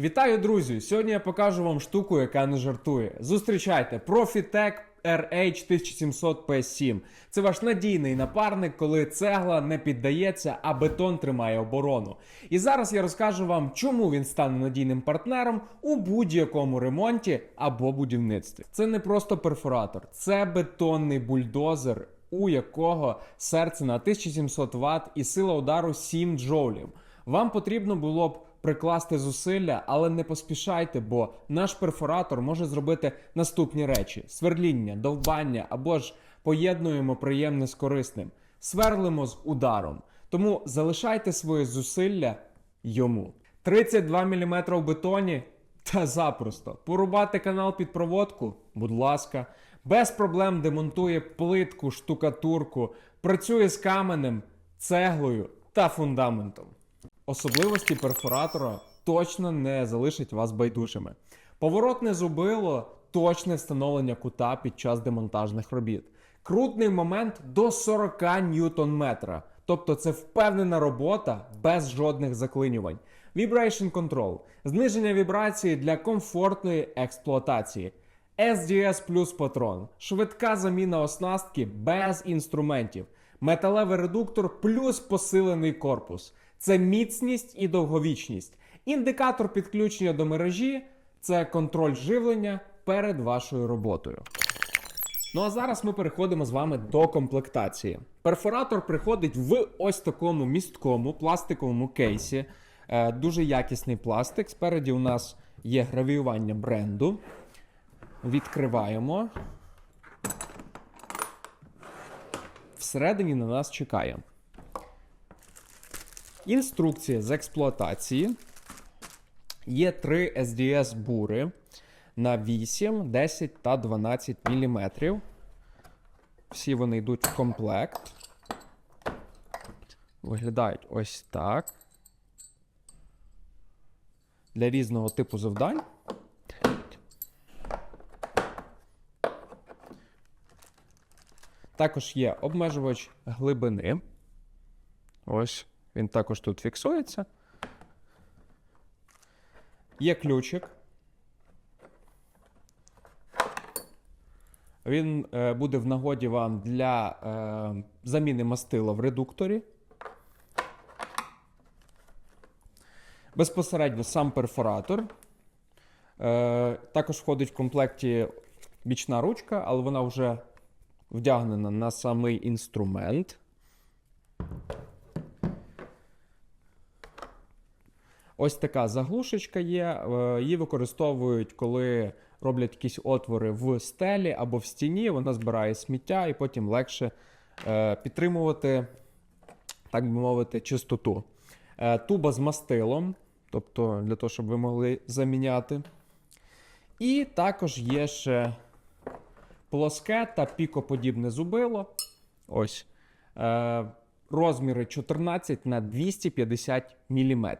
Вітаю, друзі! Сьогодні я покажу вам штуку, яка не жартує. Зустрічайте Profitec RH 1700 PS7. Це ваш надійний напарник, коли цегла не піддається, а бетон тримає оборону. І зараз я розкажу вам, чому він стане надійним партнером у будь-якому ремонті або будівництві. Це не просто перфоратор, це бетонний бульдозер, у якого серце на 1700 Вт і сила удару 7 джоулів. Вам потрібно було б прикласти зусилля, але не поспішайте, бо наш перфоратор може зробити наступні речі: сверління, довбання або ж поєднуємо приємне з корисним. Сверлимо з ударом. Тому залишайте свої зусилля йому. 32 мм в бетоні та запросто. Порубати канал під проводку, будь ласка, без проблем демонтує плитку, штукатурку, працює з каменем, цеглою та фундаментом. Особливості перфоратора точно не залишать вас байдужими. Поворотне зубило точне встановлення кута під час демонтажних робіт. Крутний момент до 40 ньютон метра. Тобто це впевнена робота без жодних заклинювань. Vibration Control – зниження вібрації для комфортної експлуатації. SDS плюс патрон, швидка заміна оснастки без інструментів, металевий редуктор плюс посилений корпус. Це міцність і довговічність. Індикатор підключення до мережі це контроль живлення перед вашою роботою. Ну а зараз ми переходимо з вами до комплектації. Перфоратор приходить в ось такому місткому пластиковому кейсі. Е, дуже якісний пластик. Спереді у нас є гравіювання бренду. Відкриваємо. Всередині на нас чекає. Інструкція з експлуатації. Є три SDS бури на 8, 10 та 12 мм. Всі вони йдуть в комплект. Виглядають ось так. Для різного типу завдань. Також є обмежувач глибини. Ось він також тут фіксується. Є ключик. Він е, буде в нагоді вам для е, заміни мастила в редукторі. Безпосередньо сам перфоратор. Е, також входить в комплекті бічна ручка, але вона вже вдягнена на самий інструмент. Ось така заглушечка є. е, Її використовують, коли роблять якісь отвори в стелі або в стіні. Вона збирає сміття і потім легше е, підтримувати, так би мовити, чистоту. Е, Туба з мастилом, тобто для того, щоб ви могли заміняти. І також є ще плоске та пікоподібне зубило. Ось. Розміри 14 на 250 мм.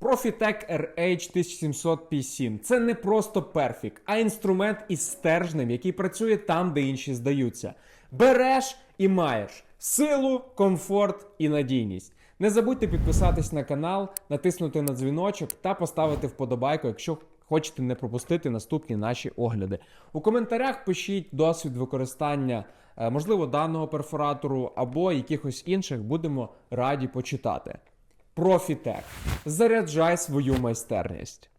Profitec RH 1757 це не просто перфік, а інструмент із стержнем, який працює там, де інші здаються. Береш і маєш силу, комфорт і надійність. Не забудьте підписатись на канал, натиснути на дзвіночок та поставити вподобайку, якщо хочете не пропустити наступні наші огляди. У коментарях пишіть досвід використання, е, можливо, даного перфоратору або якихось інших, будемо раді почитати. Profitec. Заряджай свою майстерність.